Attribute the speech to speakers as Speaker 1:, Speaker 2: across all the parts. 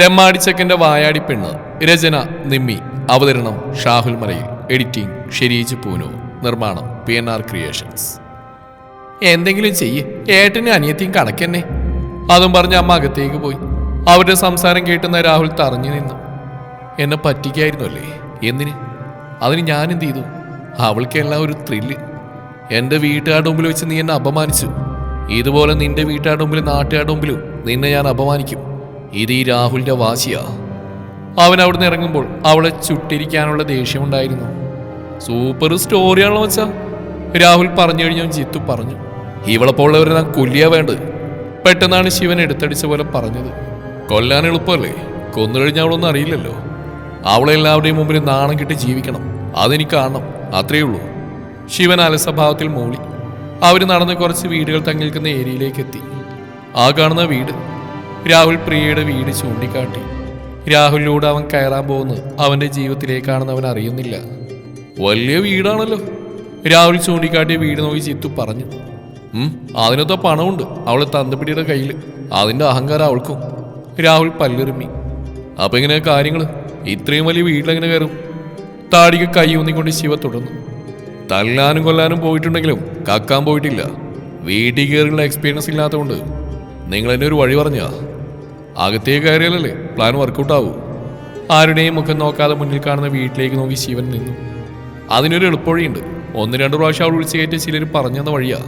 Speaker 1: തെമ്മാടിച്ചക്കന്റെ വായാടി പെണ്ണ്. രചന നിമ്മി. അവതരണം ഷാഹുൽ മലയിൽ. എഡിറ്റിംഗ് ഷെരീജ് പൂനു. നിർമ്മാണം പി എൻ ആർ ക്രിയേഷൻസ്. എന്തെങ്കിലും ചെയ്യ്. ഏട്ടനും അനിയത്തിയും കണക്കെന്നെ. അതും പറഞ്ഞ് അമ്മ അകത്തേക്ക് പോയി. അവരുടെ സംസാരം കേട്ടുന്ന രാഹുൽ തറഞ്ഞു നിന്നു. എന്നെ പറ്റിക്കായിരുന്നു അല്ലേ എന്തിന്? അതിന് ഞാൻ എന്ത് ചെയ്തു? അവൾക്കെല്ലാം ഒരു ത്രില്ല് എന്റെ വീട്ടുകാരുടെ മുമ്പിൽ വെച്ച് നീ എന്നെ അപമാനിച്ചു. ഇതുപോലെ നിന്റെ വീട്ടുകാരുടെ മുമ്പിലും നാട്ടുകാരുടെ മുമ്പിലും നിന്നെ ഞാൻ അപമാനിക്കും. ഇത് ഈ രാഹുലിന്റെ വാശിയാ. അവൻ അവിടുന്ന് ഇറങ്ങുമ്പോൾ അവളെ ചുട്ടിരിക്കാനുള്ള ദേഷ്യമുണ്ടായിരുന്നു. സൂപ്പർ സ്റ്റോറിയാണല്ലോ വെച്ചാ രാഹുൽ പറഞ്ഞു കഴിഞ്ഞാൽ ജിത്തു പറഞ്ഞു. ഇവളെ പോലുള്ളവരെ നാം കൊല്ലിയാ വേണ്ടത്. പെട്ടെന്നാണ് ശിവൻ എടുത്തടിച്ച പോലെ പറഞ്ഞത്. കൊല്ലാൻ എളുപ്പമല്ലേ? കൊന്നു കഴിഞ്ഞാൽ അവളൊന്നും അറിയില്ലല്ലോ. അവളെ എല്ലാവരുടെയും മുമ്പിൽ നാണം കിട്ടി ജീവിക്കണം. അതെനിക്ക് കാണണം. അത്രയേ ഉള്ളൂ. ശിവൻ അലസഭാവത്തിൽ മൂളി. അവർ നടന്ന് കുറച്ച് വീടുകൾ തങ്ങി നിൽക്കുന്ന ഏരിയയിലേക്ക് എത്തി. ആ കാണുന്ന വീട് രാഹുൽ പ്രിയയുടെ വീട് ചൂണ്ടിക്കാട്ടി. രാഹുലിലൂടെ അവൻ കയറാൻ പോകുന്നത് അവന്റെ ജീവിതത്തിലേക്കാണെന്ന് അവൻ അറിയുന്നില്ല. വലിയ വീടാണല്ലോ. രാഹുൽ ചൂണ്ടിക്കാട്ടിയ വീട് നോക്കി ചിത്തു പറഞ്ഞു. അതിനൊത്ത പണമുണ്ട്. അവളെ തന്തപ്പിടിയുടെ കയ്യിൽ അതിന്റെ അഹങ്കാരം അവൾക്കും. രാഹുൽ പല്ലുരുമി. അപ്പം ഇങ്ങനെ കാര്യങ്ങൾ ഇത്രയും വലിയ വീട്ടിലെങ്ങനെ കയറും? താടിക്ക് കൈ ഊന്നിക്കൊണ്ട് ശിവ തുടർന്നു. തല്ലാനും കൊല്ലാനും പോയിട്ടുണ്ടെങ്കിലും കക്കാൻ പോയിട്ടില്ല. വീട്ടിൽ കയറിയുള്ള എക്സ്പീരിയൻസ് ഇല്ലാത്തതുകൊണ്ട് നിങ്ങൾ എന്നെ ഒരു വഴി പറഞ്ഞാ? അകത്തേക്ക് കയറിയാലല്ലേ പ്ലാൻ വർക്കൗട്ട് ആവൂ. ആരുടെയും മുഖം നോക്കാതെ മുന്നിൽ കാണുന്ന വീട്ടിലേക്ക് നോക്കി ശിവൻ നിന്നു. അതിനൊരു എളുപ്പവഴിയുണ്ട്. ഒന്ന് രണ്ട് പ്രാവശ്യം അവൾ വിളിച്ച് കയറ്റി ചിലർ പറഞ്ഞെന്ന വഴിയാ.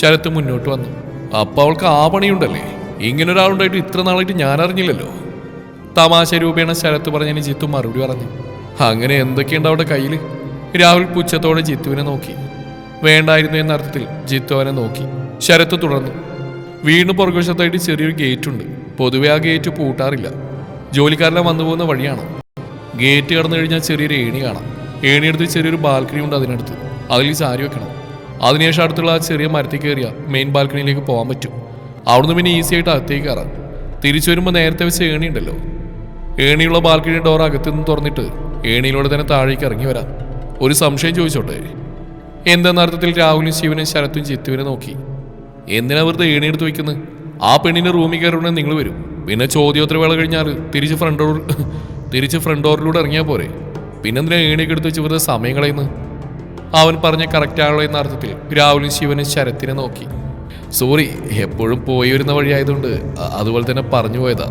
Speaker 1: ശരത്ത് മുന്നോട്ട് വന്നു. അപ്പൊ അവൾക്ക് ആ പണിയുണ്ടല്ലേ? ഇങ്ങനെ ഒരാളുണ്ടായിട്ട് ഇത്ര നാളായിട്ട് ഞാൻ അറിഞ്ഞില്ലല്ലോ. തമാശ രൂപേണ ശരത്ത് പറഞ്ഞതിന് ജിത്തു മറുപടി പറഞ്ഞു. അങ്ങനെ എന്തൊക്കെയുണ്ട് അവിടെ കയ്യിൽ രാഹുൽ പുച്ഛത്തോടെ ജിത്തുവിനെ നോക്കി. വേണ്ടായിരുന്നു എന്ന അർത്ഥത്തിൽ ജിത്തു അവനെ നോക്കി. ശരത്ത് തുടർന്നു. വീണ്ടും പുറകുവശത്തായിട്ട് ചെറിയൊരു ഗേറ്റ് ഉണ്ട്. പൊതുവെ ആ ഗേറ്റ് പൂട്ടാറില്ല. ജോലിക്കാരെല്ലാം വന്നു പോകുന്ന വഴിയാണ്? ഗേറ്റ് കടന്നു കഴിഞ്ഞാൽ ചെറിയൊരു ഏണി കാണാം. ഏണിയെടുത്ത് ചെറിയൊരു ബാൽക്കണി ഉണ്ട് അതിനടുത്ത്. അതിൽ ചാരി വെക്കണം. അതിനുശേഷം അടുത്തുള്ള ആ ചെറിയ മരത്തിൽ കയറിയ മെയിൻ ബാൽക്കണിയിലേക്ക് പോകാൻ പറ്റും. അവിടുന്ന് പിന്നെ ഈസി ആയിട്ട് അകത്തേക്ക് കയറാം. തിരിച്ചു വരുമ്പോൾ നേരത്തെ വെച്ച ഏണി ഉണ്ടല്ലോ. ഏണിയുള്ള ബാൽക്കണി ഡോർ അകത്തു നിന്ന് തുറന്നിട്ട് ഏണിയിലൂടെ തന്നെ താഴേക്ക് ഇറങ്ങി വരാം. ഒരു സംശയം ചോദിച്ചോട്ടെ? എന്തെന്ന അർത്ഥത്തിൽ രാഹുലും ശിവനും ശരത്തും ചിത്തുവിനെ നോക്കി? എന്തിനാ വെറുതെ ഏണിയെടുത്ത് വയ്ക്കുന്നത് ആ പെണ്ണിന്റെ റൂമിൽ കയറുണ്ടെങ്കിൽ നിങ്ങൾ വരും. പിന്നെ ചോദ്യോത്തര വേള കഴിഞ്ഞാൽ തിരിച്ച് ഫ്രണ്ട് ഡോർ തിരിച്ച് ഫ്രണ്ട് ഡോറിലൂടെ ഇറങ്ങിയാൽ പോരെ. പിന്നെന്തിനാ ഏണിയൊക്കെ എടുത്ത് വെച്ച് വെറുതെ സമയം കളയുന്ന അവൻ പറഞ്ഞ കറക്റ്റ് ആണല്ലോ എന്ന അർത്ഥത്തിൽ രാഹുലും ശിവനും ശരത്തിനെ നോക്കി. സോറി എപ്പോഴും പോയി വരുന്ന വഴിയായതുകൊണ്ട് അതുപോലെ തന്നെ പറഞ്ഞു പോയതാ.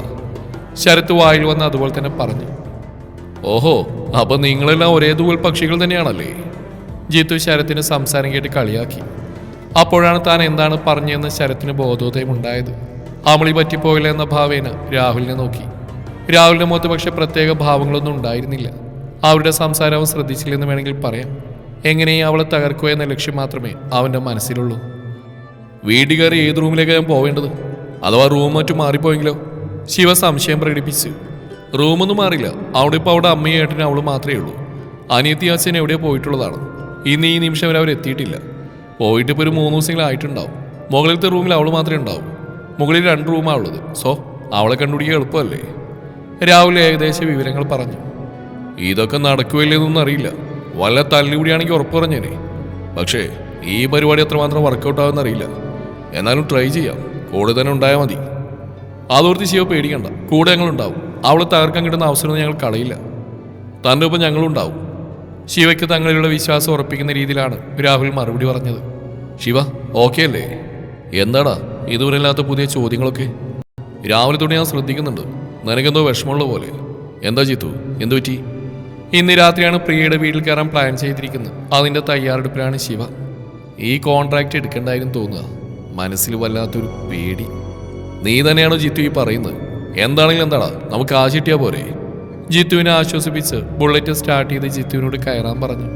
Speaker 1: ശരത്ത് വായിൽ വന്ന് അതുപോലെ തന്നെ പറഞ്ഞു. ഓഹോ അപ്പൊ നിങ്ങളെല്ലാം ഒരേ തൂവൽ പക്ഷികൾ തന്നെയാണല്ലേ? ജിത്തു ശരത്തിന് സംസാരം കേട്ട് കളിയാക്കി. അപ്പോഴാണ് താൻ എന്താണ് പറഞ്ഞതെന്ന് ശരത്തിന് ബോധോദയം ഉണ്ടായത് അമളി പറ്റിപ്പോയില്ല എന്ന ഭാവേന രാഹുലിനെ നോക്കി. രാഹുലിന്റെ മുഖത്ത് പക്ഷെ പ്രത്യേക ഭാവങ്ങളൊന്നും ഉണ്ടായിരുന്നില്ല. അവരുടെ സംസാരം അവൻ ശ്രദ്ധിച്ചില്ലെന്ന് വേണമെങ്കിൽ പറയാം. എങ്ങനെയും അവളെ തകർക്കുക എന്ന ലക്ഷ്യം മാത്രമേ അവന്റെ മനസ്സിലുള്ളൂ. വീട്ടിൽ കയറി ഏത് റൂമിലേക്കാണ് ഞാൻ പോവേണ്ടത്? അഥവാ റൂം മറ്റും മാറിപ്പോയെങ്കിലോ? ശിവ സംശയം പ്രകടിപ്പിച്ചു. റൂമൊന്നും മാറില്ല അവിടെ ഇപ്പോൾ അവിടെ അമ്മയും ഏട്ടനും അവൾ മാത്രമേ ഉള്ളൂ. അനിയത്തി അച്ഛൻ എവിടെയോ പോയിട്ടുള്ളതാണ്. ഇന്ന് ഈ നിമിഷം വരെ അവർ എത്തിയിട്ടില്ല പോയിട്ട് ഇപ്പോൾ ഒരു മൂന്ന് ദിവസമെങ്കിലും ആയിട്ടുണ്ടാവും മുകളിലത്തെ റൂമിൽ അവൾ മാത്രമേ ഉണ്ടാവും. മുകളിൽ രണ്ട് റൂമാണ് ഉള്ളത്. സോ അവളെ കണ്ടുപിടിക്കുക എളുപ്പമല്ലേ? രാവിലെ ഏകദേശം വിവരങ്ങൾ പറഞ്ഞു. ഇതൊക്കെ നടക്കുമല്ലേന്നൊന്നും അറിയില്ല. വല്ല തല്ലുകൂടിയാണെങ്കിൽ ഉറപ്പ് പറഞ്ഞേനെ. പക്ഷേ ഈ പരിപാടി എത്രമാത്രം വർക്കൗട്ട് ആകുമെന്ന് അറിയില്ല. എന്നാലും ട്രൈ ചെയ്യാം. കൂടെ തന്നെ ഉണ്ടായാൽ മതി. അതോർത്തി ശിവ പേടിക്കണ്ട. കൂടെ ഞങ്ങളുണ്ടാവും. അവളെ തകർക്കാൻ കിട്ടുന്ന അവസരം ഞങ്ങൾ കളയില്ല. തന്റെ ഒപ്പം ഞങ്ങളുണ്ടാവും. ശിവയ്ക്ക് തങ്ങളിലുള്ള വിശ്വാസം ഉറപ്പിക്കുന്ന രീതിയിലാണ് രാഹുൽ മറുപടി പറഞ്ഞത്. ശിവ ഓക്കെ അല്ലേ എന്താടാ ഇതുവരെ ഇല്ലാത്ത പുതിയ ചോദ്യങ്ങളൊക്കെ? രാവിലെ തൊട്ട് ഞാൻ ശ്രദ്ധിക്കുന്നുണ്ട്. നിനക്കെന്തോ വിഷമമുള്ള പോലെ. എന്താ ചിത്തു എന്തു പറ്റി? ഇന്ന് രാത്രിയാണ് പ്രിയയുടെ വീട്ടിൽ കയറാൻ പ്ലാൻ ചെയ്തിരിക്കുന്നത്. അതിന്റെ തയ്യാറെടുപ്പിലാണ് ശിവ. ഈ കോൺട്രാക്റ്റ് എടുക്കണ്ടായിരുന്നു തോന്നുക. മനസ്സിൽ വല്ലാത്തൊരു പേടി. നീ തന്നെയാണോ ജിത്തു ഈ പറയുന്നത്? എന്താണെങ്കിലും എന്താടാ നമുക്ക് ആശിട്ടിയാ പോരെ? ജിത്തുവിനെ ആശ്വസിപ്പിച്ച് ബുള്ളറ്റ് സ്റ്റാർട്ട് ചെയ്ത് ജിത്തുവിനോട് കയറാൻ പറഞ്ഞു.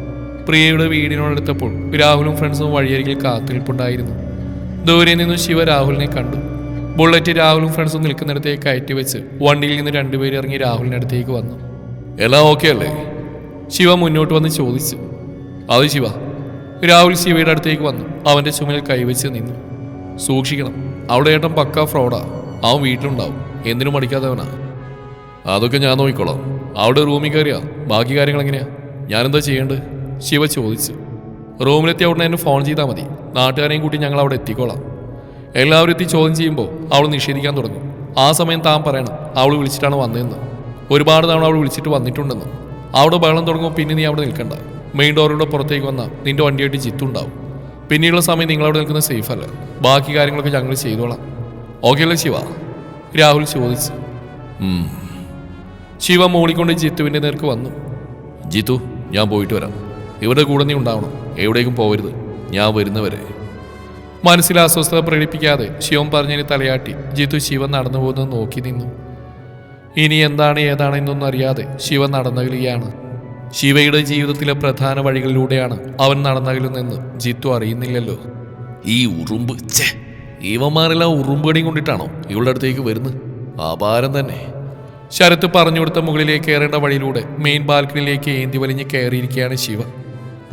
Speaker 1: പ്രിയയുടെ വീടിനോടെടുത്തപ്പോൾ രാഹുലും ഫ്രണ്ട്സും വഴിയരികിൽ കാത്തിരിപ്പുണ്ടായിരുന്നു. ദൂരെ നിന്ന് ശിവ രാഹുലിനെ കണ്ടു. ബുള്ളറ്റ് രാഹുലും ഫ്രണ്ട്സും നിൽക്കുന്നിടത്തേക്ക് കയറ്റി വെച്ച് വണ്ടിയിൽ നിന്ന് രണ്ടുപേർ ഇറങ്ങി രാഹുലിന്റെ അടുത്തേക്ക് വന്നു. എല്ലാം ഓക്കെ അല്ലേ? ശിവ മുന്നോട്ട് വന്ന് ചോദിച്ചു. അത് ശിവ. രാഹുൽ ശിവയുടെ അടുത്തേക്ക് വന്നു. അവന്റെ ചുമലിൽ കൈവച്ച് നിന്നു. സൂക്ഷിക്കണം. അവിടെ ഏട്ടൻ പക്ക ഫ്രോഡാ. അവൻ വീട്ടിലുണ്ടാവും. എന്തിനും മടിക്കാത്തവനാ. അതൊക്കെ ഞാൻ നോക്കിക്കോളാം. അവിടെ റൂമിൽ കയറിയാ. ബാക്കി കാര്യങ്ങൾ എങ്ങനെയാ? ഞാൻ എന്താ ചെയ്യേണ്ടത്? ശിവ ചോദിച്ചു. റൂമിലെത്തി അവിടെ എന്നെ ഫോൺ ചെയ്താൽ മതി. നാട്ടുകാരെയും കൂട്ടി ഞങ്ങൾ അവിടെ എത്തിക്കോളാം. എല്ലാവരും എത്തി ചോദ്യം ചെയ്യുമ്പോൾ അവൾ നിഷേധിക്കാൻ തുടങ്ങി. ആ സമയം താൻ പറയണം അവൾ വിളിച്ചിട്ടാണ് വന്നതെന്ന്. ഒരുപാട് തവണ അവൾ വിളിച്ചിട്ട് വന്നിട്ടുണ്ടെന്ന്. അവിടെ ബഹളം തുടങ്ങുമ്പോൾ പിന്നെ നീ അവിടെ നിൽക്കണ്ട. മെയിൻ ഡോറിലൂടെ പുറത്തേക്ക് വന്നാൽ നിന്റെ വണ്ടിയായിട്ട് ജിത്തുണ്ടാവും പിന്നീടുള്ള സമയം നിങ്ങളവിടെ നിൽക്കുന്നത് സേഫ് അല്ല? ബാക്കി കാര്യങ്ങളൊക്കെ ഞങ്ങൾ ചെയ്തോളാം. ഓക്കെ അല്ലേ ശിവ? രാഹുൽ ചോദിച്ചു. ശിവ മോളിക്കൊണ്ട് ജിത്തുവിന്റെ നേർക്ക് വന്നു. ജിത്തു ഞാൻ പോയിട്ട് വരാം. ഇവിടെ കൂടെ നീ ഉണ്ടാവണം. എവിടേക്കും പോകരുത് ഞാൻ വരുന്നവരെ. മനസ്സിൽ അസ്വസ്ഥത പ്രകടിപ്പിക്കാതെ ശിവൻ പറഞ്ഞതിന് തലയാട്ടി ജിത്തു ശിവൻ നടന്നു പോകുന്നത് നോക്കി നിന്നു. ഇനി എന്താണ് ഏതാണ് എന്നൊന്നും അറിയാതെ ശിവൻ നടന്നകലുകയാണ്. ശിവയുടെ ജീവിതത്തിലെ പ്രധാന വഴികളിലൂടെയാണ് അവൻ നടന്നകലുന്നെന്ന് ജിത്തു അറിയുന്നില്ലല്ലോ. ഈ ഉറുമ്പ് ഇവന്മാരെല്ലാം ഉറുമ്പടിയും കൊണ്ടിട്ടാണോ ഇവളുടെ അടുത്തേക്ക് വരുന്നത്? അപാരം തന്നെ. ശരത്ത് പറഞ്ഞു കൊടുത്ത മുകളിലേക്ക് കയറേണ്ട വഴിയിലൂടെ മെയിൻ ബാൽക്കണിയിലേക്ക് ഏന്തി വലിഞ്ഞ് കയറിയിരിക്കുകയാണ് ശിവ.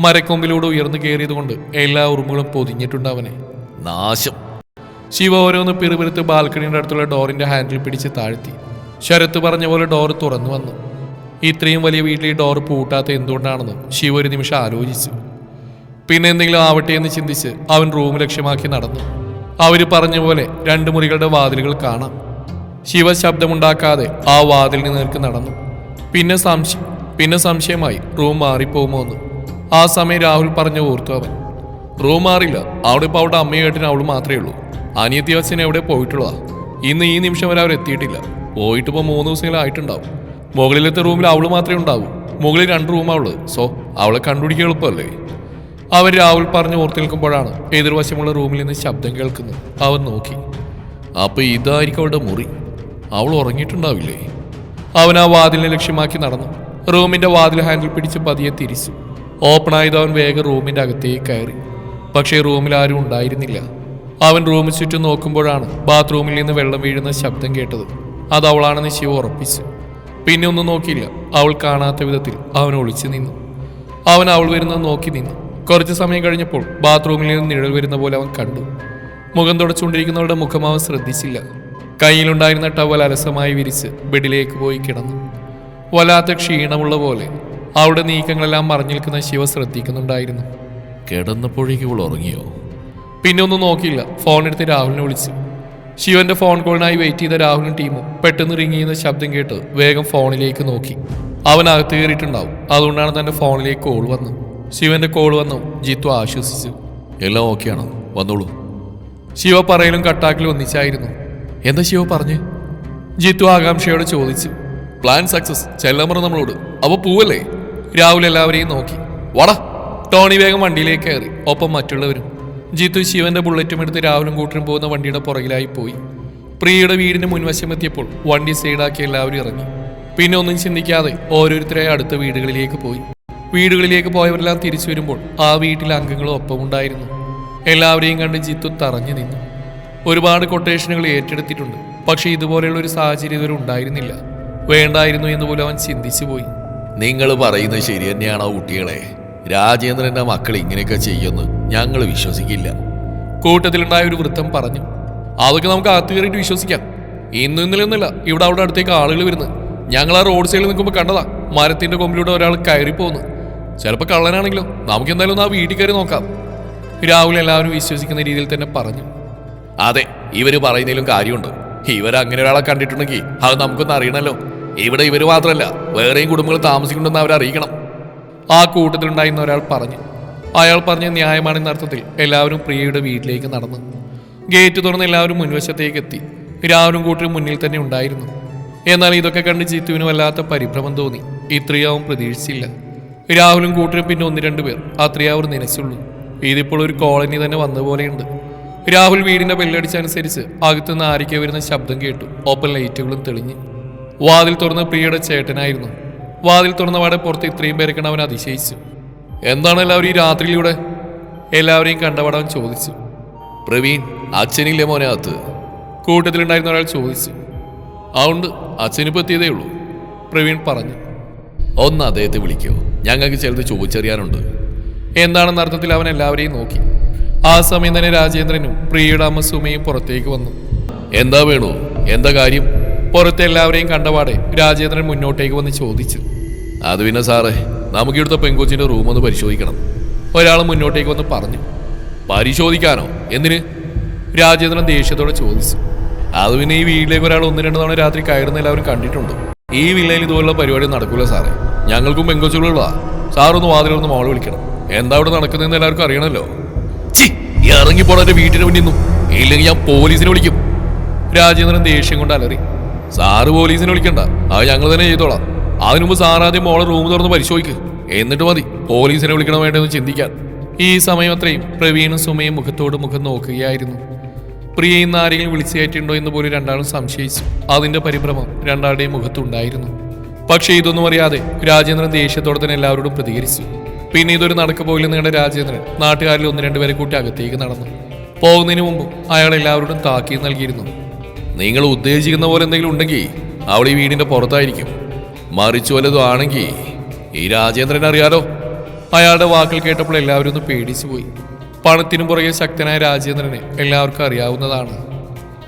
Speaker 1: മരക്കൊമ്പിലൂടെ ഉയർന്നു കയറിയതുകൊണ്ട് എല്ലാ ഉറുമ്പുകളും പൊതിഞ്ഞിട്ടുണ്ട് അവനെ. നാശം. ശിവ ഓരോന്ന് പിറുപിറുത്ത് ബാൽക്കണിയുടെ അടുത്തുള്ള ഡോറിന്റെ ഹാൻഡിൽ പിടിച്ച് താഴ്ത്തി. ശരത്ത് പറഞ്ഞ പോലെ ഡോർ തുറന്നു വന്നു. ഇത്രയും വലിയ വീട്ടിൽ ഈ ഡോർ പൂട്ടാത്ത എന്തുകൊണ്ടാണെന്ന് ശിവ ഒരു നിമിഷം ആലോചിച്ചു. പിന്നെ എന്തെങ്കിലും ആവട്ടെ എന്ന് ചിന്തിച്ച് അവൻ റൂം ലക്ഷ്യമാക്കി നടന്നു. അവർ പറഞ്ഞ പോലെ രണ്ട് മുറികളുടെ വാതിലുകൾ കാണാം. ശിവ ശബ്ദമുണ്ടാക്കാതെ ആ വാതിലിന് നേർക്ക് നടന്നു. പിന്നെ സംശയം പിന്നെ സംശയമായി റൂം മാറിപ്പോകുമോ എന്ന്. ആ സമയം രാഹുൽ പറഞ്ഞു ഓർത്തു അവൻ. റൂം മാറില്ല അവിടെ ഇപ്പോൾ അവിടെ അമ്മയും അവൾ അവൾ മാത്രമേ ഉള്ളൂ. അനിയത്തി എവിടെ പോയിട്ടുള്ളതാ? ഇന്ന് ഈ നിമിഷം വരെ അവർ എത്തിയിട്ടില്ല. പോയിട്ട് മൂന്ന് ദിവസങ്ങളായിട്ടുണ്ടാവും മുകളിലത്തെ റൂമിൽ അവൾ മാത്രമേ ഉണ്ടാവൂ. മുകളിൽ രണ്ട് റൂമാണ് ഉള്ളത്. സോ അവളെ കണ്ടുപിടിക്കാൻ എളുപ്പമല്ലേ? അവർ രാഹുൽ പറഞ്ഞ് ഓർത്ത് നിൽക്കുമ്പോഴാണ് എതിർവശമുള്ള റൂമിൽ നിന്ന് ശബ്ദം കേൾക്കുന്നത്. അവൻ നോക്കി. അപ്പോൾ ഇതായിരിക്കും അവളുടെ മുറി. അവൾ ഉറങ്ങിയിട്ടുണ്ടാവില്ലേ? അവൻ ആ വാതിലിനെ ലക്ഷ്യമാക്കി നടന്നു. റൂമിന്റെ വാതിൽ ഹാൻഡിൽ പിടിച്ച് പതിയെ തിരിച്ചു. ഓപ്പൺ ആയത് അവൻ വേഗം റൂമിന്റെ അകത്തേക്ക് കയറി. പക്ഷേ റൂമിൽ ആരും ഉണ്ടായിരുന്നില്ല. അവൻ റൂമിൽ ചുറ്റും നോക്കുമ്പോഴാണ് ബാത്റൂമിൽ നിന്ന് വെള്ളം വീഴുന്ന ശബ്ദം കേട്ടത്. അത് അവളാണെന്ന് ശിവ ഉറപ്പിച്ചു. പിന്നെ ഒന്നും നോക്കിയില്ല. അവൾ കാണാത്ത വിധത്തിൽ അവൻ ഒളിച്ചു നിന്നു. അവൻ അവൾ വരുന്നത് നോക്കി നിന്നു. കുറച്ച് സമയം കഴിഞ്ഞപ്പോൾ ബാത്റൂമിൽ നിന്ന് നിഴൽ വരുന്ന പോലെ അവൻ കണ്ടു. മുഖം തുടച്ചുകൊണ്ടിരിക്കുന്നവളുടെ മുഖം അവൻ ശ്രദ്ധിച്ചില്ല. കയ്യിലുണ്ടായിരുന്ന ടവൽ അലസമായി വിരിച്ച് ബെഡിലേക്ക് പോയി കിടന്നു. വല്ലാത്ത ക്ഷീണമുള്ള പോലെ അവിടെ നീക്കങ്ങളെല്ലാം മറിഞ്ഞു നിൽക്കുന്ന ശിവ ശ്രദ്ധിക്കുന്നുണ്ടായിരുന്നു. കിടന്നപ്പോഴേക്ക് ഇവൾ ഉറങ്ങിയോ? പിന്നെ ഒന്നും നോക്കിയില്ല. ഫോൺ എടുത്ത് രാഹുലിനെ വിളിച്ചു. ശിവന്റെ ഫോൺ കോളിനായി വെയിറ്റ് ചെയ്ത രാഹുലും ടീമും പെട്ടെന്ന് റിങ് ചെയ്യുന്ന ശബ്ദം കേട്ട് വേഗം ഫോണിലേക്ക് നോക്കി. അവൻ അകത്ത് കയറിയിട്ടുണ്ടാവും. അതുകൊണ്ടാണ് തന്റെ ഫോണിലേക്ക് കോൾ വന്നു ശിവന്റെ കോൾ വന്നു. ജിത്തു ആശ്വസിച്ചു. എല്ലാം ഓക്കെയാണോ? വന്നോളൂ. ശിവ പറയലും കട്ടാക്കലും ഒന്നിച്ചായിരുന്നു. എന്താ ശിവ പറഞ്ഞു? ജിത്തു ആകാംക്ഷയോട് ചോദിച്ചു. പ്ലാൻ സക്സസ് ചെല്ലമറ നമ്മളോട്. അപ്പൊ പോവല്ലേ? രാഹുൽ എല്ലാവരെയും നോക്കി. വടാ. ടോണി വേഗം വണ്ടിയിലേക്ക് കയറി. ഒപ്പം മറ്റുള്ളവരും. ജിത്തു ശിവന്റെ ബുള്ളറ്റും എടുത്ത് രാഹുലും കൂട്ടരും പോകുന്ന വണ്ടിയുടെ പുറകിലായി പോയി. പ്രിയയുടെ വീടിന് മുൻവശം എത്തിയപ്പോൾ വണ്ടി സൈഡാക്കി എല്ലാവരും ഇറങ്ങി. പിന്നെ ഒന്നും ചിന്തിക്കാതെ ഓരോരുത്തരായി അടുത്ത വീടുകളിലേക്ക് പോയി. വീടുകളിലേക്ക് പോയവരെല്ലാം തിരിച്ചു വരുമ്പോൾ ആ വീട്ടിലെ അംഗങ്ങളും ഒപ്പമുണ്ടായിരുന്നു. എല്ലാവരെയും കണ്ട് ജിത്തു തറഞ്ഞു നിന്നു. ഒരുപാട് കൊട്ടേഷനുകൾ ഏറ്റെടുത്തിട്ടുണ്ട്. പക്ഷെ ഇതുപോലെയുള്ള ഒരു സാഹചര്യം ഇതുവരെ ഉണ്ടായിരുന്നില്ല. വേണ്ടായിരുന്നു എന്ന് പോലും അവൻ ചിന്തിച്ചു പോയി.
Speaker 2: നിങ്ങൾ പറയുന്നത് ശരി തന്നെയാണോ കുട്ടികളെ? രാജേന്ദ്രന്റെ മക്കൾ ഇങ്ങനെയൊക്കെ ചെയ്യുമെന്ന് ഞങ്ങൾ വിശ്വസിക്കില്ല.
Speaker 1: കൂട്ടത്തിലുണ്ടായ ഒരു വൃത്തം പറഞ്ഞു അതൊക്കെ നമുക്ക് അകത്ത് കയറിയിട്ട് വിശ്വസിക്കാം. ഇന്ന് ഇന്നലെയൊന്നുമില്ല ഇവിടെ അവിടെ അടുത്തേക്ക് ആളുകൾ വരുന്നത്. ഞങ്ങൾ ആ റോഡ് സൈഡിൽ നിൽക്കുമ്പോൾ കണ്ടതാ മരത്തിന്റെ കൊമ്പിലൂടെ ഒരാൾ കയറി പോകുന്നു ചിലപ്പോൾ കള്ളനാണെങ്കിലോ. നമുക്ക് എന്തായാലും ഒന്ന് ആ വീട്ടിൽ കയറി നോക്കാം. രാഹുൽ എല്ലാവരും വിശ്വസിക്കുന്ന രീതിയിൽ തന്നെ പറഞ്ഞു.
Speaker 2: അതെ ഇവർ പറയുന്നതിലും കാര്യമുണ്ട്. ഇവർ അങ്ങനെ ഒരാളെ കണ്ടിട്ടുണ്ടെങ്കിൽ അത് നമുക്കൊന്ന് അറിയണല്ലോ. ഇവിടെ ഇവർ മാത്രമല്ല വേറെയും കുടുംബങ്ങൾ താമസിക്കുന്നുണ്ടെന്ന് അവരറിയിക്കണം
Speaker 1: ആ കൂട്ടത്തിലുണ്ടായിരുന്ന ഒരാൾ പറഞ്ഞു അയാൾ പറഞ്ഞ ന്യായമാണെന്ന അർത്ഥത്തിൽ എല്ലാവരും പ്രിയയുടെ വീട്ടിലേക്ക് നടന്നു. ഗേറ്റ് തുറന്ന് എല്ലാവരും മുൻവശത്തേക്ക് എത്തി. രാവിലും കൂട്ടരും മുന്നിൽ തന്നെ ഉണ്ടായിരുന്നു. എന്നാൽ ഇതൊക്കെ കണ്ട് ജീത്തുവിന് വല്ലാത്ത പരിഭ്രമം തോന്നി. ഇത്രയാവും പ്രതീക്ഷിച്ചില്ല. രാഹുലും കൂട്ടരും പിന്നെ ഒന്ന് രണ്ട് പേർ അത്രയേ അവർ നനച്ചുള്ളൂ. ഇതിപ്പോൾ ഒരു കോളനി തന്നെ വന്ന പോലെയുണ്ട് രാഹുൽ വീടിന്റെ ബെല്ലടിച്ചനുസരിച്ച് അകത്തുനിന്ന് ആരിക്കെ വരുന്ന ശബ്ദം കേട്ടു. ഓപ്പൺ ലൈറ്റുകളും തെളിഞ്ഞ്. വാതിൽ തുറന്ന പ്രിയയുടെ ചേട്ടനായിരുന്നു. വാതിൽ തുറന്നവാടെ പുറത്ത് ഇത്രയും പേരെ അവൻ അതിശയിച്ചു എന്താണ് എല്ലാവരും ഈ രാത്രിയിലൂടെ? എല്ലാവരെയും കണ്ടവടവൻ ചോദിച്ചു.
Speaker 2: പ്രവീൺ അച്ഛനില്ലേ മോനെ അകത്ത്?
Speaker 1: കൂട്ടത്തിലുണ്ടായിരുന്ന ഒരാൾ ചോദിച്ചു. അതുകൊണ്ട് അച്ഛനിപ്പോൾ എത്തിയതേ ഉള്ളൂ പ്രവീൺ പറഞ്ഞു.
Speaker 2: ഒന്ന് അദ്ദേഹത്തെ വിളിക്കൂ. ഞങ്ങൾക്ക് ചിലത് ചോദിച്ചറിയാനുണ്ട്.
Speaker 1: എന്താണെന്ന അർത്ഥത്തിൽ അവൻ എല്ലാവരെയും നോക്കി. ആ സമയം തന്നെ രാജേന്ദ്രനും പ്രിയയുടെ അമ്മ സുമയും പുറത്തേക്ക് വന്നു.
Speaker 2: എന്താ വേണു? എന്താ കാര്യം?
Speaker 1: പുറത്തെ എല്ലാവരെയും കണ്ടപാടെ രാജേന്ദ്രൻ മുന്നോട്ടേക്ക് വന്ന് ചോദിച്ചു.
Speaker 2: അത് പിന്നെ സാറേ നമുക്ക് ഇവിടുത്തെ പെൺകുച്ചിന്റെ റൂം ഒന്ന് പരിശോധിക്കണം.
Speaker 1: ഒരാൾ മുന്നോട്ടേക്ക് വന്ന് പറഞ്ഞു.
Speaker 2: പരിശോധിക്കാനോ? എന്തിന്?
Speaker 1: രാജേന്ദ്രൻ ദേഷ്യത്തോടെ ചോദിച്ചു.
Speaker 2: അത് പിന്നെ ഈ വീട്ടിലേക്ക് ഒരാൾ ഒന്ന് രണ്ട് തവണ രാത്രി കയറുന്ന എല്ലാവരും കണ്ടിട്ടുണ്ട്. ഈ വില്ലയിൽ ഇതുപോലുള്ള പരിപാടി നടക്കൂല സാറേ. ഞങ്ങൾക്കും പെങ്കൊച്ചുകളുള്ളതാ സാറൊന്ന് വാതിലൊന്ന് മോൾ വിളിക്കണം. എന്താ അവിടെ നടക്കുന്നതെന്ന് എല്ലാവർക്കും അറിയണമല്ലോ ചി ഇറങ്ങി വീട്ടിന് മുന്നിൽ നിന്നും. ഇല്ലെങ്കിൽ ഞാൻ പോലീസിനെ വിളിക്കും. രാജേന്ദ്രൻ ദേഷ്യം കൊണ്ട് അലറി. സാറ് പോലീസിനെ വിളിക്കണ്ട. അത് ഞങ്ങൾ തന്നെ ചെയ്തോളാം. അതിനുമുമ്പ് സാറാദ്യം മോളെ റൂം തുറന്ന് പരിശോധിക്ക്. എന്നിട്ട് മതി പോലീസിനെ വിളിക്കണം വേണ്ടെന്ന് ചിന്തിക്കാൻ. ഈ സമയം അത്രയും പ്രവീണും സുമയും മുഖത്തോട് മുഖം നോക്കുകയായിരുന്നു. പ്രിയ ഇന്ന് ആരെങ്കിലും വിളിച്ചു കയറ്റിണ്ടോ എന്ന് പോലും രണ്ടാളും സംശയിച്ചു. അതിന്റെ പരിഭ്രമം രണ്ടാളുടെയും മുഖത്തുണ്ടായിരുന്നു. പക്ഷേ ഇതൊന്നും അറിയാതെ രാജേന്ദ്രൻ ദേഷ്യത്തോടെ തന്നെ എല്ലാവരോടും പ്രതികരിച്ചു. പിന്നെ ഇതൊരു നടക്ക് പോയില്ല നിങ്ങളുടെ രാജേന്ദ്രൻ നാട്ടുകാരിൽ ഒന്ന് രണ്ടുപേരെ കൂട്ടി അകത്തേക്ക് നടന്നു. പോകുന്നതിന് മുമ്പ് അയാൾ എല്ലാവരോടും താക്കീത് നൽകിയിരുന്നു. നിങ്ങൾ ഉദ്ദേശിക്കുന്ന പോലെ എന്തെങ്കിലും ഉണ്ടെങ്കിൽ അവൾ ഈ വീടിന്റെ പുറത്തായിരിക്കും. മറിച്ചു വല്ലതും ആണെങ്കിൽ ഈ രാജേന്ദ്രൻ അറിയാലോ. അയാളുടെ വാക്കുകൾ കേട്ടപ്പോൾ എല്ലാവരും ഒന്ന് പേടിച്ചു പോയി. പണത്തിനും പുറകെ ശക്തനായ രാജേന്ദ്രനെ എല്ലാവർക്കും അറിയാവുന്നതാണ്.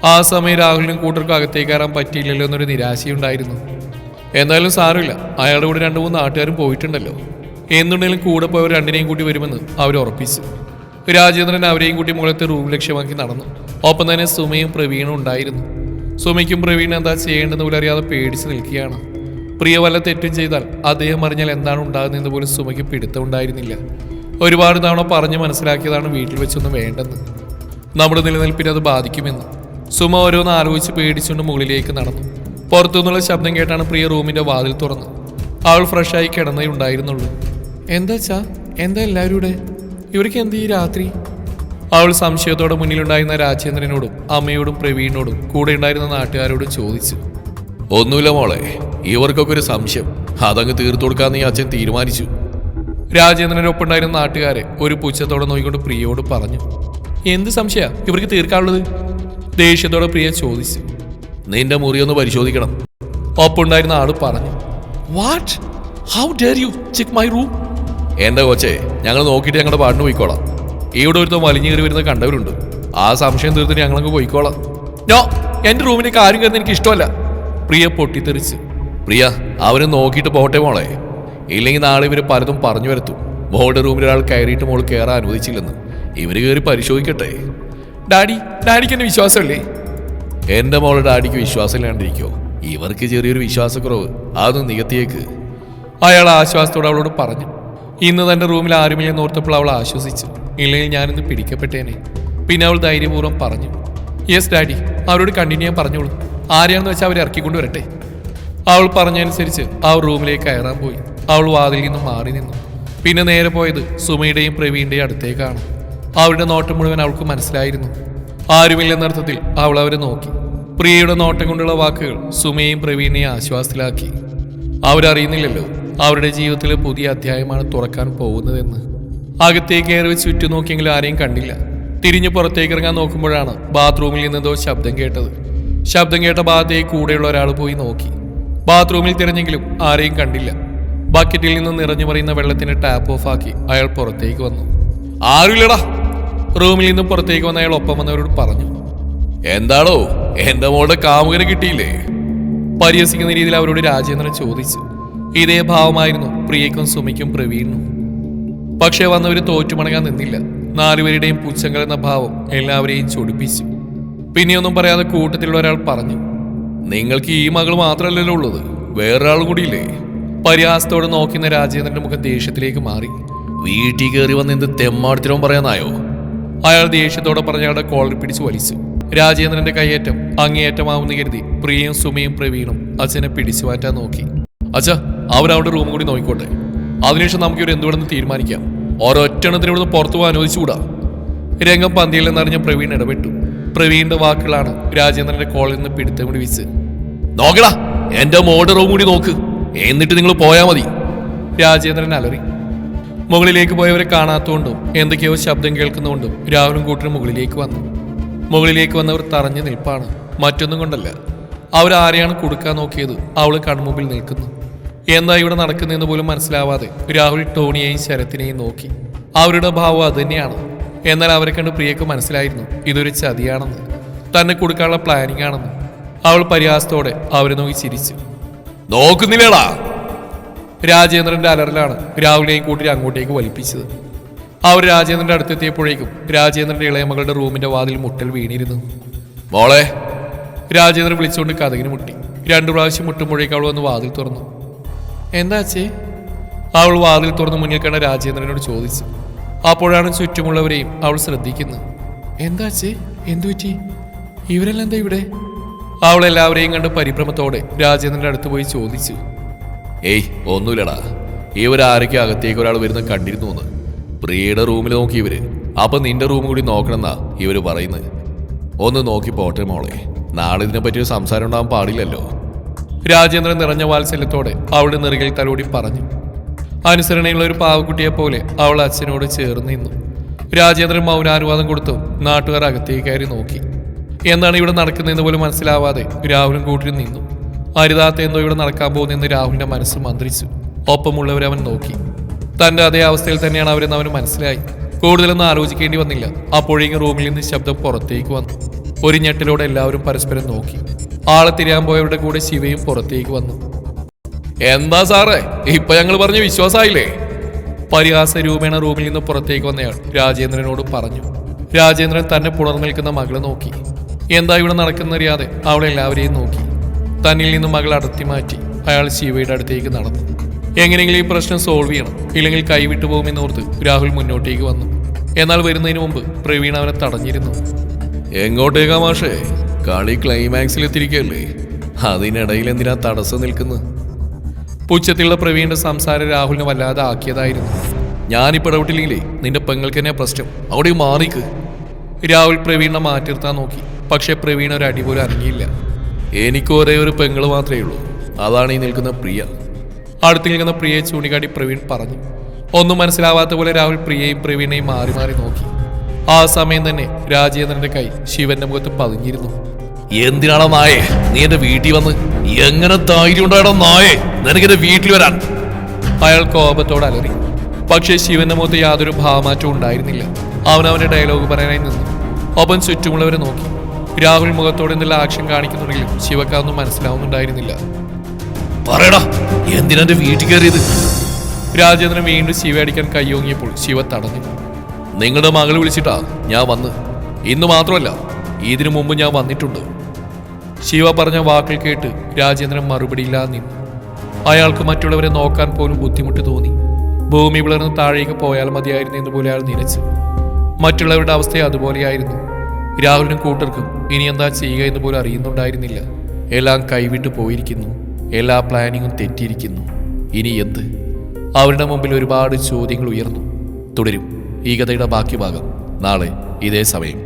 Speaker 2: ആ സമയം രാഹുലിനും കൂട്ടർക്കും അകത്തേക്ക് കയറാൻ പറ്റിയില്ലല്ലോ എന്നൊരു നിരാശയുണ്ടായിരുന്നു. എന്തായാലും സാരമില്ല. അയാളുടെ കൂടെ രണ്ടു മൂന്ന് നാട്ടുകാരും പോയിട്ടുണ്ടല്ലോ. എന്നുണ്ടെങ്കിലും കൂടെ പോയവർ രണ്ടിനെയും കൂട്ടി വരുമെന്ന് അവർ ഉറപ്പിച്ചു. രാജേന്ദ്രൻ അവരെയും കൂട്ടി മുകളത്തെ റൂം ലക്ഷ്യമാക്കി നടന്നു. ഒപ്പം തന്നെ സുമയും പ്രവീണും ഉണ്ടായിരുന്നു. സുമയ്ക്കും പ്രവീണും എന്താ ചെയ്യേണ്ടെന്ന് പോലും അറിയാതെ പേടിച്ച് നിൽക്കുകയാണ്. പ്രിയ വല്ല തെറ്റും ചെയ്താൽ അദ്ദേഹം അറിഞ്ഞാൽ എന്താണ് ഉണ്ടാകുന്നതെന്ന് പോലും സുമയ്ക്ക് പിടുത്തമുണ്ടായിരുന്നില്ല ഒരുപാട് തവണ പറഞ്ഞ് മനസ്സിലാക്കിയതാണ് വീട്ടിൽ വെച്ചൊന്നും വേണ്ടെന്ന്. നമ്മുടെ നിലനിൽപ്പിനെ അത് ബാധിക്കുമെന്ന്. സുമ ഓരോന്ന് ആലോചിച്ച് പേടിച്ചുകൊണ്ട് മുകളിലേക്ക് നടന്നു. പുറത്തുനിന്നുള്ള ശബ്ദം കേട്ടാണ് പ്രിയ റൂമിന്റെ വാതിൽ തുറന്ന് അവൾ ഫ്രഷായി കിടന്നേ ഉണ്ടായിരുന്നുള്ളൂ. എന്താ ചാ എന്താ എല്ലാവരും ഇവിടെ ഇവർക്ക് എന്ത് ഈ രാത്രി? അവൾ സംശയത്തോടെ മുന്നിലുണ്ടായിരുന്ന രാജേന്ദ്രനോടും അമ്മയോടും പ്രവീണിനോടും കൂടെ ഉണ്ടായിരുന്ന നാട്ടുകാരോടും ചോദിച്ചു. ഒന്നുമില്ല മോളെ ഇവർക്കൊക്കെ ഒരു സംശയം. അതങ്ങ് തീർത്തു കൊടുക്കാന്ന് ഈ അച്ഛൻ തീരുമാനിച്ചു. രാജേന്ദ്രനൊപ്പമുണ്ടായിരുന്ന നാട്ടുകാരെ ഒരു പുച്ഛത്തോടെ നോക്കിക്കൊണ്ട് പ്രിയയോട് പറഞ്ഞു. എന്ത് സംശയ? ഇവർക്ക് തീർക്കാനുള്ളത്? ദേഷ്യത്തോടെ പ്രിയ ചോദിച്ചു. നിന്റെ മുറി ഒന്ന് പരിശോധിക്കണം. ഒപ്പുണ്ടായിരുന്ന ആൾ പറഞ്ഞു. What how dare you check my room എന്റെ കോച്ചേ? ഞങ്ങൾ നോക്കിയിട്ട് ഞങ്ങളുടെ പാട്ടിന് പോയിക്കോളാം. ഇവിടെ ഒരുത്തം വലിഞ്ഞു കയറി വരുന്നത് കണ്ടവരുണ്ട്. ആ സംശയം തീർത്തിട്ട് ഞങ്ങളങ്ങ് പോയിക്കോളാം. നോ എന്റെ റൂമിലേക്ക് ആരും കയറുന്ന എനിക്ക് ഇഷ്ടമല്ല. പ്രിയ പൊട്ടിത്തെറിച്ച്. പ്രിയ അവർ നോക്കിയിട്ട് പോട്ടെ മോളെ. ഇല്ലെങ്കിൽ നാളെ ഇവർ പലതും പറഞ്ഞു വരത്തും. മോളുടെ റൂമിൽ ഒരാൾ കയറിയിട്ട് മോൾ കയറാൻ അനുവദിച്ചില്ലെന്ന് ഇവർ കയറി പരിശോധിക്കട്ടെ. ഡാഡി ഡാഡിക്ക് എന്നെ വിശ്വാസമല്ലേ? എന്റെ മോളെ ഡാഡിക്ക് വിശ്വാസമില്ലാണ്ടിരിക്കോ. ഇവർക്ക് ചെറിയൊരു വിശ്വാസക്കുറവ്. അതൊന്ന് നികത്തിയേക്ക്. അയാൾ ആശ്വാസത്തോടെ അവളോട് പറഞ്ഞു. ഇന്ന് തന്റെ റൂമിൽ ആരുമില്ലെന്ന് ഓർത്തപ്പോൾ അവൾ ആശ്വസിച്ചു. ഇല്ലെങ്കിൽ ഞാനിന്ന് പിടിക്കപ്പെട്ടേനെ. പിന്നെ അവൾ ധൈര്യപൂർവം പറഞ്ഞു യെസ് ഡാഡി അവരോട് കണ്ടിന്യൂ ചെയ്യാൻ പറഞ്ഞോളൂ. ആരെയാണെന്ന് വെച്ചാൽ അവരെ ഇറക്കിക്കൊണ്ട് വരട്ടെ. അവൾ പറഞ്ഞനുസരിച്ച് ആ റൂമിലേക്ക് കയറാൻ പോയി. അവൾ വാതിൽ നിന്നും മാറി നിന്നു. പിന്നെ നേരെ പോയത് സുമയുടെയും പ്രവീണിന്റെയും അടുത്തേക്കാണ്. അവരുടെ നോട്ടം മുഴുവൻ അവൾക്ക് മനസ്സിലായിരുന്നു. ആരുമില്ലെന്നർത്ഥത്തിൽ അവൾ അവരെ നോക്കി. പ്രിയയുടെ നോട്ടം കൊണ്ടുള്ള വാക്കുകൾ സുമയെയും പ്രവീണിനെയും ആശ്വാസത്തിലാക്കി. അവരറിയുന്നില്ലല്ലോ അവരുടെ ജീവിതത്തിലെ പുതിയ അധ്യായമാണ് തുറക്കാൻ പോകുന്നതെന്ന്. അകത്തേക്ക് വെച്ച് ചുറ്റും നോക്കിയെങ്കിലും ആരെയും കണ്ടില്ല. തിരിഞ്ഞു പുറത്തേക്ക് ഇറങ്ങാൻ നോക്കുമ്പോഴാണ് ബാത്റൂമിൽ നിന്നെന്തോ ശബ്ദം കേട്ടത്. ശബ്ദം കേട്ട ഭാഗത്തേക്ക് കൂടെയുള്ള ഒരാൾ പോയി നോക്കി. ബാത്റൂമിൽ തിരഞ്ഞെങ്കിലും ആരെയും കണ്ടില്ല. ബക്കറ്റിൽ നിന്ന് നിറഞ്ഞു പറയുന്ന വെള്ളത്തിന് ടാപ്പ് ഓഫ് ആക്കി അയാൾ പുറത്തേക്ക് വന്നു. ആരുമില്ലടാ. റൂമിൽ നിന്ന് പുറത്തേക്ക് വന്ന അയാൾ ഒപ്പം വന്നവരോട് പറഞ്ഞു. എന്താണോ? എന്റെ മോളുടെ കാമുകനെ കിട്ടിയില്ലേ? പരിഹസിക്കുന്ന രീതിയിൽ അവരോട് രാജേന്ദ്രൻ ചോദിച്ചു. ഇതേ ഭാവമായിരുന്നു പ്രിയയ്ക്കും സുമിക്കും പ്രവീണിനും. പക്ഷേ വന്നവർ തോറ്റുമണങ്ങാൻ നിന്നില്ല. നാലുപേരുടെയും പുച്ഛങ്ങൾ എന്ന ഭാവം എല്ലാവരെയും ചൊടിപ്പിച്ചു. പിന്നെയൊന്നും പറയാതെ കൂട്ടത്തിലുള്ള ഒരാൾ പറഞ്ഞു നിങ്ങൾക്ക് ഈ മകൾ മാത്രമല്ലല്ലോ ഉള്ളത് വേറൊരാളും കൂടിയില്ലേ? പരിഹാസത്തോടെ നോക്കുന്ന രാജേന്ദ്രന്റെ മുഖം ദേഷ്യത്തിലേക്ക് മാറി. വീട്ടിൽ കയറി വന്ന് എന്ത് തെമ്മാടത്തിനും പറയാനായോ? അയാൾ ദേഷ്യത്തോടെ പറഞ്ഞ അയാളുടെ കോളർ പിടിച്ച് വലിച്ചു. രാജേന്ദ്രന്റെ കൈയേറ്റം അങ്ങേയറ്റമാവുന്ന കരുതി പ്രിയയും സുമയും പ്രവീണും അച്ഛനെ പിടിച്ചു മാറ്റാൻ നോക്കി. അച്ഛ അവരവിടെ റൂം കൂടി നോക്കിക്കോട്ടെ. അതിനുശേഷം നമുക്ക് ഇവർ എന്തുവിടെന്ന് തീരുമാനിക്കാം. ഒരൊറ്റെണ്ണത്തിന് ഇവിടുന്ന് പുറത്തു പോകാൻ അനുവദിച്ചുകൂടാ. രംഗം പന്തിയിൽ നിന്നറിഞ്ഞ പ്രവീൺ ഇടപെട്ടു. പ്രവീണിന്റെ വാക്കുകളാണ് രാജേന്ദ്രന്റെ കോളിൽ നിന്ന് പിടുത്തം വിസ് നോക്കടാ എന്റെ മോഡ് റൂം കൂടി നോക്ക്. എന്നിട്ട് നിങ്ങൾ പോയാൽ മതി. രാജേന്ദ്രൻ അലറി. മുകളിലേക്ക് പോയവരെ കാണാത്തതുകൊണ്ടും എന്തൊക്കെയോ ശബ്ദം കേൾക്കുന്നതുകൊണ്ടും രാഹുലും കൂട്ടരും മുകളിലേക്ക് വന്നു. മുകളിലേക്ക് വന്നവർ തറഞ്ഞു നിൽപ്പാണ്. മറ്റൊന്നും കൊണ്ടല്ല. അവരാരെയാണ് കൊടുക്കാൻ നോക്കിയത്? അവൾ കൺമുമ്പിൽ നിൽക്കുന്നു. എന്താ ഇവിടെ നടക്കുന്നതെന്ന് പോലും മനസ്സിലാവാതെ രാഹുൽ ടോണിയെയും ശരത്തിനെയും നോക്കി. അവരുടെ ഭാവം അതുതന്നെയാണ് എന്നാൽ അവരെ കണ്ട് പ്രിയക്ക് മനസ്സിലായിരുന്നു ഇതൊരു ചതിയാണെന്ന്. തന്നെ കൊടുക്കാനുള്ള പ്ലാനിംഗ് ആണെന്ന്. അവൾ പരിഹാസത്തോടെ അവരെ നോക്കി ചിരിച്ചു. നോക്കുന്നില്ലടാ? രാജേന്ദ്രന്റെ അലറലാണ് രാഹുലിനെയും കൂട്ടി അങ്ങോട്ടേക്ക് വലിപ്പിച്ചത്. അവർ രാജേന്ദ്രന്റെ അടുത്തെത്തിയപ്പോഴേക്കും രാജേന്ദ്രന്റെ ഇളയ മകളുടെ റൂമിന്റെ വാതിൽ മുട്ടൽ വീണിരുന്നു. മോളെ
Speaker 1: രാജേന്ദ്രൻ വിളിച്ചുകൊണ്ട് കഥകിന് മുട്ടി. രണ്ടു പ്രാവശ്യം മുട്ടുമ്പോഴേക്കും അവൾ വന്ന് വാതിൽ തുറന്നു. എന്താ അച്ഛേ? അവൾ വാതിൽ തുറന്ന് മുന്നിൽ കണ്ട രാജേന്ദ്രനോട് ചോദിച്ചു. അപ്പോഴാണ് ചുറ്റുമുള്ളവരെയും അവൾ ശ്രദ്ധിക്കുന്നത്. എന്താ ചേ എന്തു പറ്റി? ഇവരെല്ലാം എന്താ ഇവിടെ? അവൾ എല്ലാവരെയും കണ്ട് പരിഭ്രമത്തോടെ രാജേന്ദ്രന്റെ അടുത്ത് പോയി ചോദിച്ചു.
Speaker 2: ഏയ് ഒന്നുമില്ലടാ. ഇവരാരൊക്കെ അകത്തേക്ക് ഒരാൾ വരുന്ന കണ്ടിരുന്നു എന്ന്. പ്രിയയുടെ റൂമിൽ നോക്കി ഇവർ. അപ്പൊ നിന്റെ റൂം കൂടി നോക്കണമെന്നാ ഇവർ പറയുന്നത്. ഒന്ന് നോക്കി പോട്ടെ മോളെ. നാളെ ഇതിനെ പറ്റി ഒരു സംസാരം ഉണ്ടാവാൻ പാടില്ലല്ലോ.
Speaker 1: രാജേന്ദ്രൻ നിറഞ്ഞ വാത്സല്യത്തോടെ അവളുടെ നെറുകിൽ തലോടി പറഞ്ഞു. അനുസരണയുള്ള ഒരു പാവക്കുട്ടിയെ പോലെ അവൾ അച്ഛനോട് ചേർന്ന് നിന്നു. രാജേന്ദ്രൻ മൗനാനുവാദം കൊടുത്തു നാട്ടുകാർ അകത്തേക്ക് കയറി നോക്കി. എന്താണ് ഇവിടെ നടക്കുന്നതെന്ന് പോലും മനസ്സിലാവാതെ രാഹുലും കൂട്ടിൽ നിന്നു. അരുതാത്ത എന്തോ ഇവിടെ നടക്കാൻ പോകുന്നെന്ന് രാഹുലിന്റെ മനസ്സ് മന്ത്രിച്ചു. ഒപ്പമുള്ളവരെ അവൻ നോക്കി. തന്റെ അതേ അവസ്ഥയിൽ തന്നെയാണ് അവരെന്ന് അവന് മനസ്സിലായി. കൂടുതലൊന്നും ആലോചിക്കേണ്ടി വന്നില്ല. അപ്പോഴേക്കും റൂമിൽ നിന്ന് ശബ്ദം പുറത്തേക്ക് വന്നു. ഒരു ഞെട്ടിലൂടെ എല്ലാവരും പരസ്പരം നോക്കി. ആളെ തിരിയാൻ പോയവരുടെ കൂടെ ശിവയും പുറത്തേക്ക് വന്നു.
Speaker 2: എന്താ സാറേ? ഇപ്പൊ ഞങ്ങൾ പറഞ്ഞ വിശ്വാസമായില്ലേ
Speaker 1: പരിഹാസ രൂപേണ റൂമിൽ നിന്ന് പുറത്തേക്ക് വന്നയാൾ രാജേന്ദ്രനോട് പറഞ്ഞു. രാജേന്ദ്രൻ തന്നെ പുണർന്നു നിൽക്കുന്ന മകളെ നോക്കി. എന്താ ഇവിടെ നടക്കുന്നറിയാതെ അവളെ എല്ലാവരെയും നോക്കി. തന്നിൽ നിന്ന് മകൾ അടർത്തി മാറ്റി അയാൾ ശിവയുടെ അടുത്തേക്ക് നടന്നു. എങ്ങനെയെങ്കിലും ഈ പ്രശ്നം സോൾവ് ചെയ്യണം. ഇല്ലെങ്കിൽ കൈവിട്ടു പോകുമെന്നോർത്ത് രാഹുൽ മുന്നോട്ടേക്ക് വന്നു. എന്നാൽ വരുന്നതിന് മുമ്പ് പ്രവീൺ അവനെ തടഞ്ഞിരുന്നു.
Speaker 2: എങ്ങോട്ടേക്കാ മാഷേ? കളി ക്ലൈമാക്സിൽ എത്തിരിക്കല്ലേ അതിനിടയിൽ എന്തിനാ തടസ്സം നിൽക്കുന്നത്?
Speaker 1: പുച്ഛത്തിലുള്ള പ്രവീണിന്റെ സംസാരം രാഹുലിനെ വല്ലാതെ ആക്കിയതായിരുന്നു.
Speaker 2: ഞാനിപ്പോ ഇടപെട്ടില്ലെങ്കിലേ നിന്റെ പെങ്ങൾക്ക് തന്നെ പ്രശ്നം. അവിടെ മാറിക്ക്.
Speaker 1: രാഹുൽ പ്രവീണിനെ മാറ്റിർത്താൻ നോക്കി. പക്ഷെ പ്രവീൺ ഒരു അടി പോലും അറിഞ്ഞില്ല
Speaker 2: എനിക്ക് ഒരേ ഒരു പെങ്ങൾ മാത്രമേ ഉള്ളൂ. അതാണ് ഈ നിൽക്കുന്ന പ്രിയ.
Speaker 1: അടുത്ത് നിൽക്കുന്ന പ്രിയയെ ചൂണ്ടിക്കാട്ടി പ്രവീൺ പറഞ്ഞു. ഒന്നും മനസ്സിലാവാത്ത പോലെ രാഹുൽ പ്രിയയും പ്രവീണയും മാറി മാറി നോക്കി. ആ സമയം തന്നെ രാജേന്ദ്രന്റെ കൈ ശിവന്റെ മുഖത്ത് പതിഞ്ഞിരുന്നു.
Speaker 2: എന്തിനാണോ നായേ? നീ എന്റെ വീട്ടിൽ വന്ന് എങ്ങനെ ധൈര്യം നായേ? നിനക്ക് എന്റെ വീട്ടിൽ വരാൻ.
Speaker 1: അയാൾ കോപത്തോടെ അലറി. പക്ഷേ ശിവന്റെ മുഖത്ത് യാതൊരു ഭാവമാറ്റവും ഉണ്ടായിരുന്നില്ല. അവൻ അവന്റെ ഡയലോഗ് പറയാനായി നിന്നു. ഒപ്പം ചുറ്റുമുള്ളവരെ നോക്കി. രാഹുൽ മുഖത്തോടെ എന്തെല്ലാം ആക്ഷൻ കാണിക്കുന്നുണ്ടെങ്കിലും ശിവക്കാരൊന്നും മനസ്സിലാവുന്നുണ്ടായിരുന്നില്ല.
Speaker 2: പറയടാ എന്തിനാ എന്റെ വീട്ടിൽ കയറിയത്?
Speaker 1: രാജേന്ദ്രൻ വീണ്ടും ശിവ അടിക്കാൻ കൈയോങ്ങിയപ്പോൾ ശിവ തടഞ്ഞു.
Speaker 2: നിങ്ങളുടെ മകൾ വിളിച്ചിട്ടാ ഞാൻ വന്ന്. ഇന്ന് മാത്രമല്ല ഇതിനു മുമ്പ് ഞാൻ വന്നിട്ടുണ്ട്.
Speaker 1: ശിവ പറഞ്ഞ വാക്കുകൾ കേട്ട് രാജേന്ദ്രൻ മറുപടിയില്ലാതെ നിന്നു. അയാൾക്ക് മറ്റുള്ളവരെ നോക്കാൻ പോലും ബുദ്ധിമുട്ട് തോന്നി. ഭൂമി വിളർന്ന് താഴേക്ക് പോയാൽ മതിയായിരുന്നു എന്ന് പോലെ അയാൾ നിലച്ചു. മറ്റുള്ളവരുടെ അവസ്ഥ അതുപോലെയായിരുന്നു. രാഹുലിനും കൂട്ടർക്കും ഇനി എന്താ ചെയ്യുക എന്ന് പോലും അറിയുന്നുണ്ടായിരുന്നില്ല. എല്ലാം കൈവിട്ടു പോയിരിക്കുന്നു. എല്ലാ പ്ലാനിങ്ങും തെറ്റിയിരിക്കുന്നു. ഇനി എന്ത്? അവരുടെ മുമ്പിൽ ഒരുപാട് ചോദ്യങ്ങൾ ഉയർന്നു. തുടരും. ഈ കഥയുടെ ബാക്കി ഭാഗം. നാളെ ഇതേ സമയം.